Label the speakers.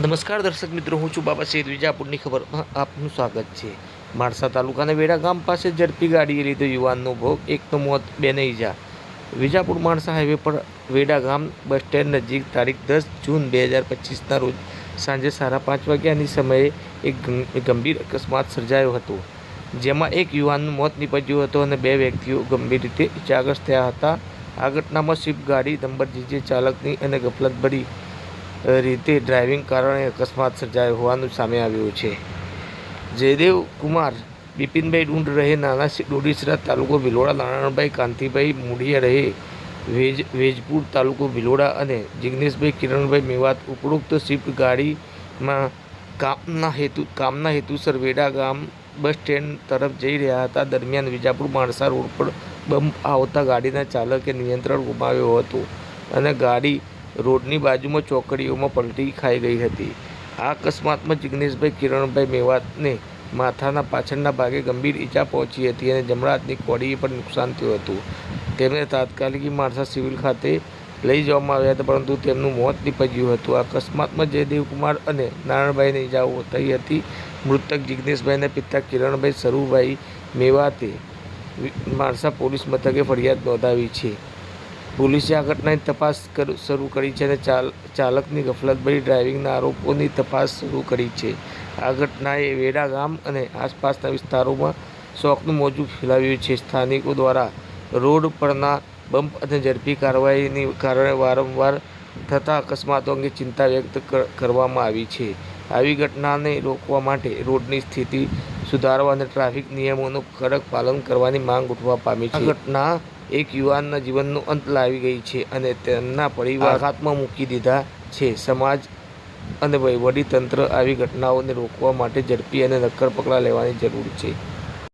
Speaker 1: નમસ્કાર દર્શક મિત્રો હું છું બાબા સૈદ વિજાપુરની ખબરમાં આપનું સ્વાગત છે. માણસા તાલુકાના વેડા ગામ પાસે ઝડપી ગાડીએ લીધો યુવાનનો ભોગ એકનો મોત બેને ઈજા. વિજાપુર માણસા હાઈવે પર વેડા ગામ બસ સ્ટેન્ડ નજીક તારીખ દસ જૂન બે હજાર પચીસના રોજ સાંજે સાડા પાંચ વાગ્યાની સમયે એક ગંભીર અકસ્માત સર્જાયો હતો. જેમાં એક યુવાનનું મોત નીપજ્યું હતું અને બે વ્યક્તિઓ ગંભીર રીતે ઇજાગ્રસ્ત થયા હતા. આ ઘટનામાં સ્વિફ્ટ ગાડી નંબર જીજે ચાલકની અને ગફલતભરી અ, રીતે ડ્રાઇવિંગ કારણે અકસ્માત સર્જાયો હોવાનું સામે આવ્યું છે. જયદેવ કુમાર, બિપિનભાઈ ડુંડ રહે નાના ડોડીસરા તાલુકો ભિલોડા, નારાયણભાઈ કાંતિભાઈ મુડિયા રહે વેજ, વેજપુર તાલુકો ભિલોડા અને જિગ્નેશભાઈ કિરણભાઈ મેવાત ઉપરોક્ત સ્વિફ્ટ ગાડીમાં કામના હેતુ, કામના હેતુસર વેડા ગામ બસ સ્ટેન્ડ તરફ જઈ રહ્યા હતા. દરમિયાન વિજાપુર માણસા રોડ પર બમ્પ આવતા ગાડીના ચાલકે નિયંત્રણ ગુમાવ્યું હતું અને ગાડી રોડની બાજુમાં ચોકડીઓમાં પલટી ખાઈ ગઈ હતી. આ અકસ્માતમાં જિગ્નેશભાઈ કિરણભાઈ મેવાતને માથાના પાછળના ભાગે ગંભીર ઈજા પહોંચી હતી અને જમણા હાથની કોડીએ પણ નુકસાન થયું હતું. તેમને તાત્કાલિક માણસા સિવિલ ખાતે લઈ જવામાં આવ્યા હતા, પરંતુ તેમનું મોત નીપજ્યું હતું. આ અકસ્માતમાં જયદેવકુમાર અને નારાયણભાઈને ઈજાઓ થઈ હતી. મૃતક જિગ્નેશભાઈના પિતા કિરણભાઈ સરુભાઈ મેવાતે માણસા પોલીસ મથકે ફરિયાદ નોંધાવી છે. પોલીસે આ ઘટનાની તપાસ શરૂ કરી છે અને ચાલ, ચાલકની ગફલતભરી ડ્રાઇવિંગના આરોપોની તપાસ શરૂ કરી છે. આ ઘટનાએ વેડા ગામ અને આસપાસના વિસ્તારોમાં શોકનું મોજું ફેલાવ્યું છે. સ્થાનિકો દ્વારા રોડ પરના બમ્પ અને ઝડપી કાર્યવાહીની કારણે વારંવાર થતા અકસ્માતો અંગે ચિંતા વ્યક્ત કરવામાં આવી છે. આવી ઘટનાને રોકવા માટે રોડની સ્થિતિ સુધારવા અને ટ્રાફિક નિયમોનું કડક પાલન કરવાની માંગ ઉઠવા પામી છે. ઘટના એક યુવાનના જીવનનો અંત લાવી ગઈ છે અને તેમના પરિવાર હાથમાં મૂકી દીધા છે. સમાજ અને વહીવટી તંત્ર આવી ઘટનાઓને રોકવા માટે ઝડપી અને નક્કર પગલાં લેવાની જરૂર છે.